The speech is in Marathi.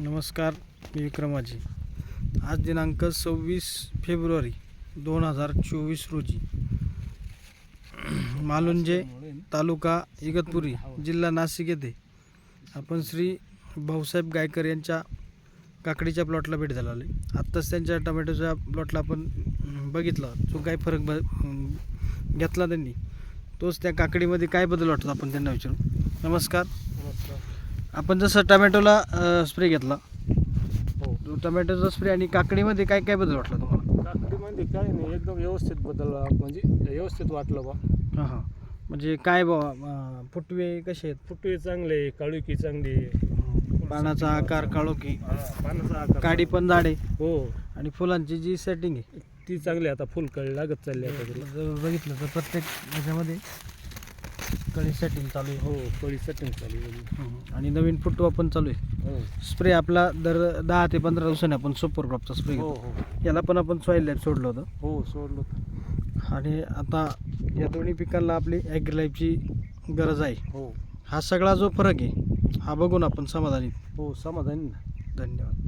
नमस्कार मी विक्रमाजी. आज दिनांक सव्वीस फेब्रुवारी दोन हजार चोवीस रोजी. मालुंजे तालुका इगतपुरी जिल्हा नाशिक येथे आपण श्री भाऊसाहेब गायकर यांच्या काकडीच्या प्लॉटला भेट झाला आहे. आत्ताच त्यांच्या टोमॅटोच्या प्लॉटला आपण बघितला. जो काय फरक ब घेतला त्यांनी तोच त्या काकडीमध्ये काय बदल वाटतो आपण त्यांना विचारू. नमस्कार. आपण जसं टमॅटोला स्प्रे घेतला. हो. टमॅटोचा स्प्रे आणि काकडीमध्ये काय काय बदल वाटला तुम्हाला? काकडीमध्ये काय नाही एकदम व्यवस्थित बदल म्हणजे व्यवस्थित वाटलं बा. हां हां. म्हणजे काय बाबा फुटवे कसे आहेत? फुटवे चांगले काळुकी चांगली. पानाचा आकार काळोखी. हा, पानाचा आकार काडी पण आहे हो. आणि फुलांची जी सेटिंग आहे. ती चांगली. आता फुल कळी लागत चालली आता बघितलं तर प्रत्येक ह्याच्यामध्ये कळी सेटिंग चालू आहे. हो कळी सेटिंग चालू आहे. आणि नवीन फुटवा पण चालू आहे. हो. स्प्रे आपला दर दहा ते पंधरा दिवसांनी आपण सुपर क्रॉपचा स्प्रे हो हो. याला पण आपण सॉईल लॅब सोडलं होतं. हो सोडलं होतं. आणि आता या दोन्ही पिकांना आपली ॲग्री लाईफची गरज आहे. हो. हा सगळा जो फरक आहे हा बघून आपण समाधानी. हो समाधानी ना. धन्यवाद.